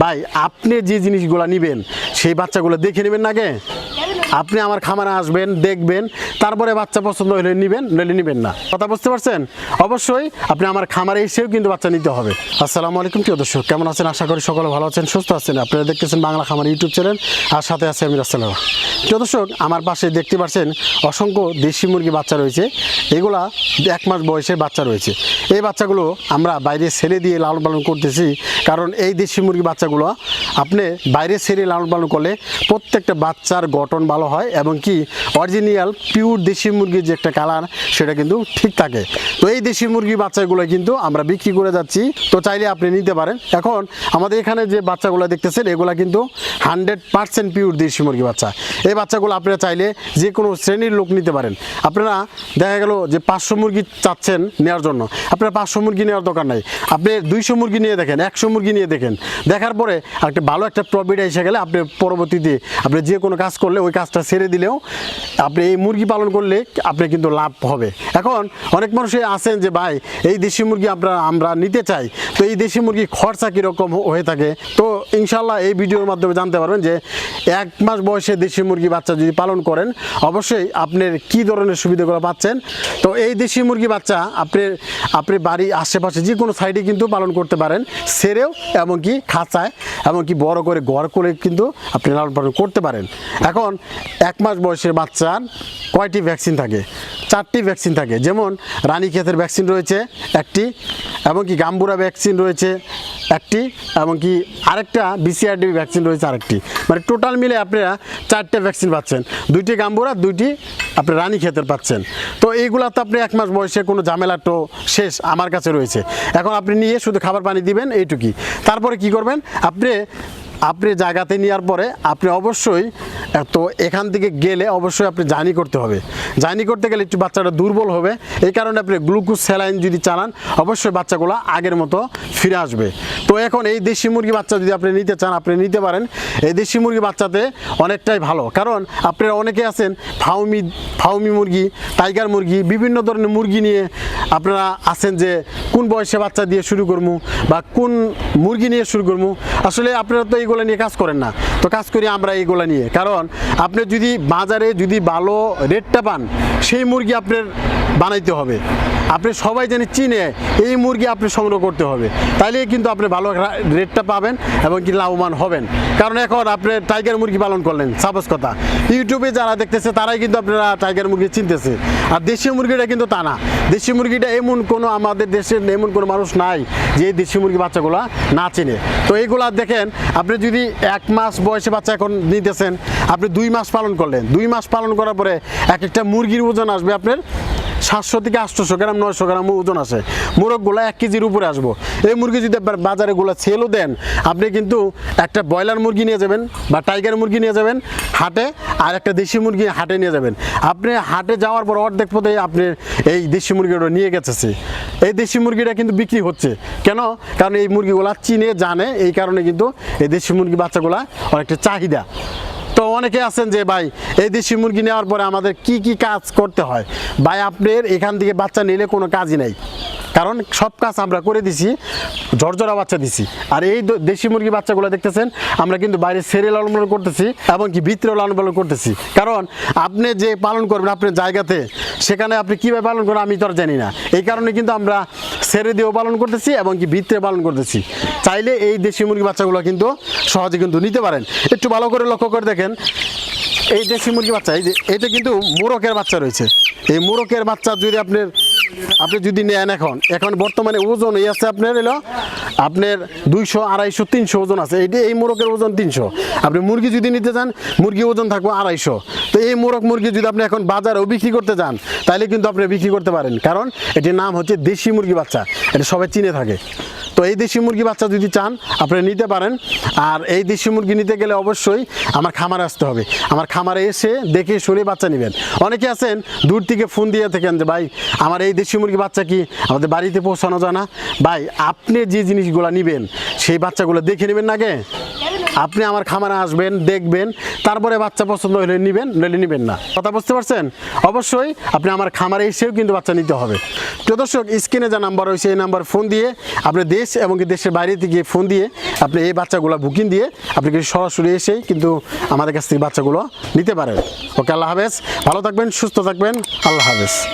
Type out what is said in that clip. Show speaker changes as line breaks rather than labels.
ভাই আপনি যে জিনিসগুলো নেবেন সেই বাচ্চাগুলো দেখে নেবেন না আগে? আপনি আমার খামারে আসবেন, দেখবেন, তারপরে বাচ্চা পছন্দ হলে নেবেন, নইলে নেবেন না। কথা বুঝতে পারছেন? অবশ্যই আপনি আমার খামারে এসেও কিন্তু বাচ্চা নিতে হবে। আসসালামু আলাইকুম, প্রিয় দর্শক, কেমন আছেন? আশা করি সকলে ভালো আছেন, সুস্থ আছেন। আপনারা দেখতেছেন বাংলা খামার ইউটিউব চ্যানেল, আর সাথে আছে আমি রাস্তালা প্রিয় দর্শক, আমার পাশে দেখতে পাচ্ছেন অসংখ্য দেশি মুরগি বাচ্চা রয়েছে। এগুলা এক মাস বয়সের বাচ্চা রয়েছে। এই বাচ্চাগুলো আমরা বাইরে ছেড়ে দিয়ে লালন পালন করতেছি, কারণ এই দেশি মুরগি বাচ্চাগুলো আপনি বাইরে ছেড়ে লালন পালন করলে প্রত্যেকটা বাচ্চার গঠন ভালো হয় এবং কি অরিজিনাল পিওর দেশি মুরগির যে একটা কালার সেটা কিন্তু ঠিক থাকে। তো এই দেশি মুরগি বাচ্চাগুলো কিন্তু আমরা বিক্রি করে যাচ্ছি। তো চাইলে আপনি নিতে পারেন। এখন আমাদের এখানে যে বাচ্চাগুলো দেখতেছেন, এগুলা কিন্তু হান্ড্রেড পার্সেন্ট পিওর দেশি মুরগি বাচ্চা। এই বাচ্চাগুলো আপনারা চাইলে যে কোনো শ্রেণির লোক নিতে পারেন। আপনারা দেখা গেল যে পাঁচশো মুরগি চাচ্ছেন নেওয়ার জন্য। আপনারা পাঁচশো মুরগি নেওয়ার দরকার নাই। আপনি দুইশো মুরগি নিয়ে দেখেন, একশো মুরগি নিয়ে দেখেন। দেখার পরে একটা ভালো একটা প্রফিট এসে গেলে আপনি পরবর্তীতে আপনি যে কোনো কাজ করলে ওই কাজটা ছেড়ে দিলেও আপনি এই মুরগি পালন করলে আপনি কিন্তু লাভ হবে। এখন অনেক মানুষই আছেন যে, ভাই, এই দেশি মুরগি আমরা আমরা নিতে চাই। তো এই দেশি মুরগি খরচা কীরকম হয়ে থাকে? তো ইনশাল্লাহ এই ভিডিওর মাধ্যমে জানতে পারবেন যে, এক মাস বয়সে দেশি মুরগি বাচ্চা যদি পালন করেন, অবশ্যই আপনার কি ধরনের সুবিধাগুলো পাচ্ছেন? তো এই দেশি মুরগি বাচ্চা আপনি আপনি বাড়ি আশেপাশে যে কোনো সাইডে কিন্তু পালন করতে পারেন, সেরেও এমনকি খাঁচায়, এমনকি বড় করে ঘর করে কিন্তু আপনি লালন পালন করতে পারেন। এখন এক মাস বয়সের বাচ্চার কয়টি ভ্যাকসিন থাকে? চারটি ভ্যাকসিন থাকে। যেমন রানীক্ষেতের ভ্যাকসিন রয়েছে একটি এমনকি গাম্বুরা ভ্যাকসিন রয়েছে একটি এমনকি আরেকটা বিসিআরডি ভ্যাকসিন রয়েছে আরেকটি। মানে টোটাল মিলে আপনারা চারটে ভ্যাকসিন পাচ্ছেন। দুইটি গাম্বুরা, দুইটি আপনি রানী ক্ষেতের পাচ্ছেন। তো এইগুলা তো আপনি এক মাস বয়সে কোনো ঝামেলা তো শেষ আমার কাছে রয়েছে। এখন আপনি নিয়ে শুধু খাবার পানি দিবেন, এইটুকুই। তারপরে কি করবেন? আপনি আপনি জায়গাতে নেওয়ার পরে আপনি অবশ্যই তো এখান থেকে গেলে অবশ্যই আপনি জার্নি করতে হবে। জার্নি করতে গেলে একটু বাচ্চাটা দুর্বল হবে, এই কারণে আপনি গ্লুকোজ স্যালাইন যদি চালান, অবশ্যই বাচ্চাগুলো আগের মতো ফিরে আসবে। তো এখন এই দেশি মুরগি বাচ্চা যদি আপনি নিতে চান, আপনি নিতে পারেন। এই দেশি মুরগি বাচ্চাতে অনেকটাই ভালো, কারণ আপনারা অনেকে আছেন, ফাউমি ফাউমি মুরগি, টাইগার মুরগি, বিভিন্ন ধরনের মুরগি নিয়ে আপনারা আছেন যে কোন বয়সে বাচ্চা দিয়ে শুরু করব বা কোন মুরগি নিয়ে শুরু করব আসলে আপনারা তো এইগুলো নিয়ে কাজ করেন না। তো কাজ করি আমরা এইগুলো নিয়ে। কারণ আপনি যদি বাজারে যদি ভালো রেটটা পান, সেই মুরগি আপনার বানাইতে হবে। আপনি সবাই জানি চিনে এই মুরগি আপনি সংগ্রহ করতে হবে। তাইলে কিন্তু আপনি ভালো রেটটা পাবেন এবং কি লাভবান হবেন। কারণ এখন আপনি টাইগার মুরগি পালন করলেন, সাপোজ কথা। ইউটিউবে যারা দেখতেছে, তারাই কিন্তু আপনারা টাইগার মুরগি চিনতেছে। আর দেশীয় মুরগিটা কিন্তু তা না। দেশি মুরগিটা এমন কোনো আমাদের দেশের এমন কোনো মানুষ নাই যে দেশি মুরগি বাচ্চাগুলা না চিনে। তো এইগুলা দেখেন, আপনি যদি এক মাস বয়সে বাচ্চা এখন নিতেছেন, আপনি দুই মাস পালন করলেন। দুই মাস পালন করার পরে এক একটা মুরগির ওজন আসবে আপনার সাতশো থেকে আটশোশো গ্রাম, নয়শো গ্রাম ওজন আছে। মোরগগুলো এক কেজির উপরে আসব। এই মুরগি যদি আপনার বাজারে গুলো সেলও দেন, আপনি কিন্তু একটা ব্রয়লার মুরগি নিয়ে যাবেন বা টাইগার মুরগি নিয়ে যাবেন হাটে, আর একটা দেশি মুরগি হাটে নিয়ে যাবেন। আপনি হাটে যাওয়ার পর অর্ধেক পথে আপনি এই দেশি মুরগিটা নিয়ে গেছে এই দেশি মুরগিটা কিন্তু বিক্রি হচ্ছে। কেন? কারণ এই মুরগিগুলা চিনে জানে, এই কারণে কিন্তু এই দেশি মুরগি বাচ্চাগুলা অনেকটা চাহিদা। অনেকে আছেন যে, ভাই, এই দেশি মুরগি নেওয়ার পরে আমাদের কি কি কাজ করতে হয়? ভাই, আপনার এখান থেকে বাচ্চা নিলে কোনো কাজই নাই। কারণ সব কাজ আমরা করে দিছি, ঝরঝরা বাচ্চা দিছি। আর এই দেশি মুরগি বাচ্চাগুলো দেখতেছেন, আমরা কিন্তু বাইরে সেরে লালন পালন করতেছি এবং কি ভিতরে লালন পালন করতেছি। কারণ আপনি যে পালন করবেন আপনার জায়গাতে, সেখানে আপনি কীভাবে পালন করেন আমি তো আর জানি না। এই কারণে কিন্তু আমরা ছেড়ে দিয়েও পালন করতেছি এবং কি ভিতরে পালন করতেছি। চাইলে এই দেশি মুরগি বাচ্চাগুলো কিন্তু সহজে কিন্তু নিতে পারেন। একটু ভালো করে লক্ষ্য করে দেখেন। এই দেশি মুরগি বাচ্চা, এই যে এটা কিন্তু মোরকের বাচ্চা রয়েছে। এই মোরকের বাচ্চা যদি আপনার, আপনি যদি নেন এখন এখন বর্তমানে ওজন এই আছে আপনার এলো আপনার দুইশো, আড়াইশো, তিনশো ওজন আছে। এই এই মোরকের ওজন তিনশো। আপনি মুরগি যদি নিতে চান মুরগি ওজন থাকব আড়াইশো। তো এই মোরগ মুরগি যদি আপনি এখন বাজারেও বিক্রি করতে যান তাহলে কিন্তু আপনি বিক্রি করতে পারেন। কারণ এটির নাম হচ্ছে দেশি মুরগি বাচ্চা। এটা সবাই চিনে থাকে। তো এই দেশি মুরগি বাচ্চা যদি চান আপনি নিতে পারেন। আর এই দেশি মুরগি নিতে গেলে অবশ্যই আমার খামারে আসতে হবে। আমার খামারে এসে দেখে শুনে বাচ্চা নেবেন। অনেকে আছেন, দূর থেকে ফোন দিয়ে থাকেন যে, ভাই, আমার এই দেশি মুরগি বাচ্চা কি আমাদের বাড়িতে পৌঁছানো যায় না? ভাই, আপনি যে জিনিসগুলো নেবেন, সেই বাচ্চাগুলো দেখে নেবেন আগে। আপনি আমার খামারে আসবেন, দেখবেন, তারপরে বাচ্চা পছন্দ হলে নেবেন, নইলে নেবেন না। কথা বুঝতে পারছেন? অবশ্যই আপনি আমার খামারে এসেও কিন্তু বাচ্চা নিতে হবে। প্রিয় দর্শক, স্ক্রিনে যা নাম্বার রয়েছে, এই নাম্বার ফোন দিয়ে আপনি দেশ এবং দেশের বাইরে থেকে ফোন দিয়ে আপনি এই বাচ্চাগুলো বুকিং দিয়ে আপনি কিন্তু সরাসরি এসেই কিন্তু আমাদের কাছ থেকে বাচ্চাগুলো নিতে পারেন। ওকে, আল্লাহ হাফেজ। ভালো থাকবেন, সুস্থ থাকবেন। আল্লাহ হাফেজ।